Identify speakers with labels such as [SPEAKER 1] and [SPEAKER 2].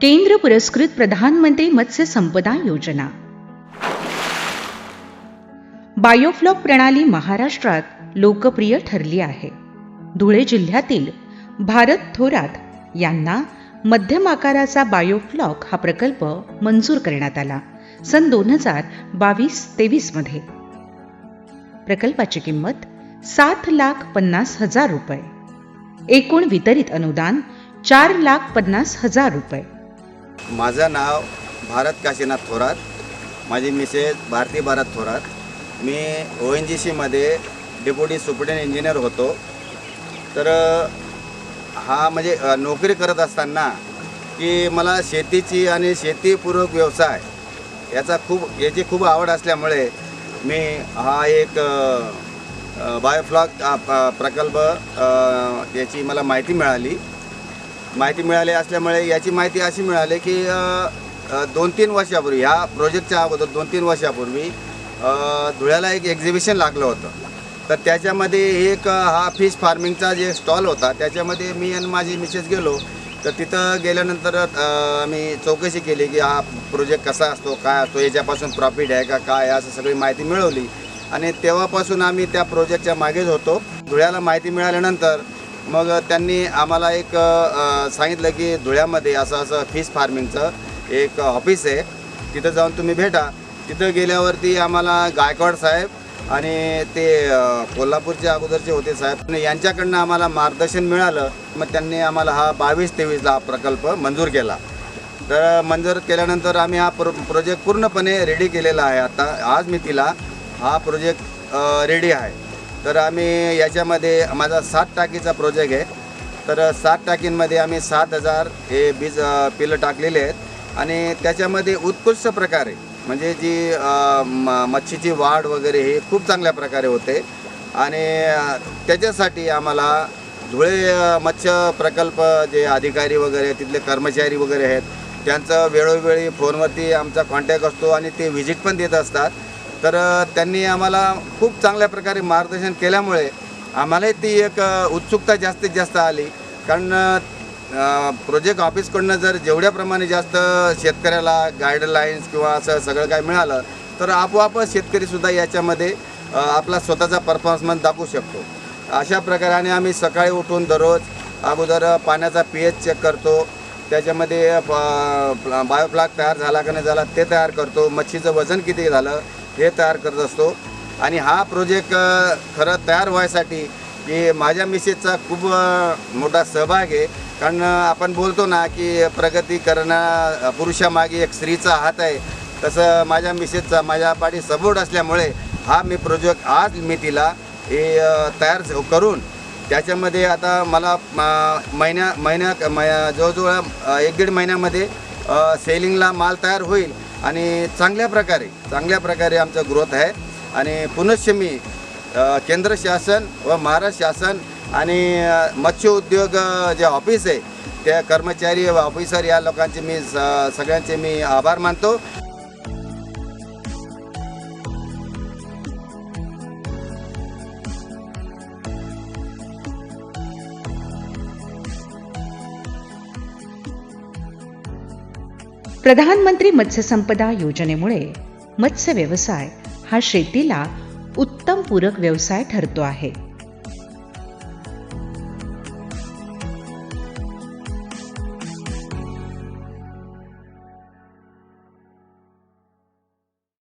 [SPEAKER 1] केंद्र पुरस्कृत प्रधानमंत्री मत्स्य संपदा योजना. बायोफ्लॉक प्रणाली महाराष्ट्रात लोकप्रिय ठरली आहे. धुळे जिल्ह्यातील भारत थोरात यांना मध्यम आकाराचा बायोफ्लॉक हा प्रकल्प मंजूर करण्यात आला. सन दोन हजार बावीस तेवीसमध्ये प्रकल्पाची किंमत सात लाख पन्नास हजार रुपये. एकूण वितरित अनुदान चार लाख पन्नास हजार रुपये.
[SPEAKER 2] माझं नाव भारत काशीनाथ थोरात. माझी मिसेस भारती भारत थोरात. मी ओ एन जी सीमध्ये डेप्युटी सुप्रिटेंड इंजिनियर होतो. तर हा म्हणजे नोकरी करत असताना की मला शेतीची आणि शेतीपूरक व्यवसाय याचा खूप याची खूप आवड असल्यामुळे मी हा एक अ, बायोफ्लॉक प्रकल्प याची मला माहिती मिळाली. माहिती मिळाली असल्यामुळे याची माहिती अशी मिळाली की दोन तीन वर्षापूर्वी ह्या प्रोजेक्टच्या अगोदर दोन तीन वर्षापूर्वी धुळ्याला एक एक्झिबिशन लागलं होतं. तर त्याच्यामध्ये एक हा फिश फार्मिंगचा जे स्टॉल होता त्याच्यामध्ये मी आणि माझी मिसेस गेलो. तर तिथं गेल्यानंतर मी आम्ही चौकशी केली की हा प्रोजेक्ट कसा असतो काय असतो याच्यापासून प्रॉफिट आहे का काय असं सगळी माहिती मिळवली. आणि तेव्हापासून आम्ही त्या प्रोजेक्टच्या मागेच होतो. धुळ्याला माहिती मिळाल्यानंतर मग त्यांनी आम्हाला एक सांगितलं की धुळ्यामध्ये असं असं फिश फार्मिंगचं एक ऑफिस आहे. तिथं जाऊन तुम्ही भेटा. तिथं गेल्यावरती आम्हाला गायकवाड साहेब आणि ते कोल्हापूरचे अगोदरचे होते साहेब. यांच्याकडनं आम्हाला मार्गदर्शन मिळालं. मग त्यांनी आम्हाला हा बावीस तेवीसला हा प्रकल्प मंजूर केला. तर मंजूर केल्यानंतर आम्ही हा प्रो प्रोजेक्ट पूर्णपणे रेडी केलेला आहे. आता आज मी तिला हा प्रोजेक्ट रेडी आहे. तर आम्ही याच्यामध्ये माझा सात टाकीचा प्रोजेक्ट आहे. तर सात टाकींमध्ये आम्ही सात हजार हे बीज पिलं टाकलेले आहेत. आणि त्याच्यामध्ये उत्कृष्ट प्रकारे म्हणजे जी म मच्छीची वाढ वगैरे हे खूप चांगल्या प्रकारे होते. आणि त्याच्यासाठी आम्हाला धुळे मत्स्य प्रकल्प जे अधिकारी वगैरे तिथले कर्मचारी वगैरे आहेत त्यांचं वेळोवेळी फोनवरती आमचा कॉन्टॅक्ट असतो आणि ते व्हिजिट पण देत असतात. तर त्यांनी आम्हाला खूप चांगल्या प्रकारे मार्गदर्शन केल्यामुळे आम्हालाही ती एक उत्सुकता जास्तीत जास्त आली. कारण प्रोजेक्ट ऑफिसकडनं जर जेवढ्याप्रमाणे जास्त शेतकऱ्याला गाईडलाईन्स किंवा असं सगळं काय मिळालं तर आपोआपच शेतकरीसुद्धा याच्यामध्ये आपला स्वतःचा परफॉर्मन्स दाखवू शकतो. अशा प्रकाराने आम्ही सकाळी उठून दररोज अगोदर पाण्याचा पी एच चेक करतो. त्याच्यामध्ये बायोफ्लाक तयार झाला का नाही झाला ते तयार करतो. मच्छीचं वजन किती झालं हे तयार करत असतो. आणि हा प्रोजेक्ट खरं तयार व्हायसाठी की माझ्या मिसेसचा खूप मोठा सहभाग आहे. कारण आपण बोलतो ना की प्रगती करणं पुरुषामागे एक स्त्रीचा हात आहे. तसं माझ्या मिसेसचा माझ्या पाठी सपोर्ट असल्यामुळे हा मी प्रोजेक्ट आज मी तिला हे तयार करून त्याच्यामध्ये आता मला महिन्या महिन्या जवळजवळ एक दीड महिन्यामध्ये सेलिंगला माल तयार होईल. आणि चांगल्या प्रकारे चांगल्या प्रकारे आमचा ग्रोथ आहे. आणि पुनश्च मी केंद्र शासन व महाराष्ट्र शासन आणि मत्स्य उद्योग जे ऑफिस आहे त्या कर्मचारी व ऑफिसर या लोकांचे मी स- सगळ्यांचे मी आभार मानतो.
[SPEAKER 1] प्रधानमंत्री मत्स्यसंपदा योजनेमुळे मत्स्य व्यवसाय हा शेतीला उत्तम पूरक व्यवसाय ठरतो आहे.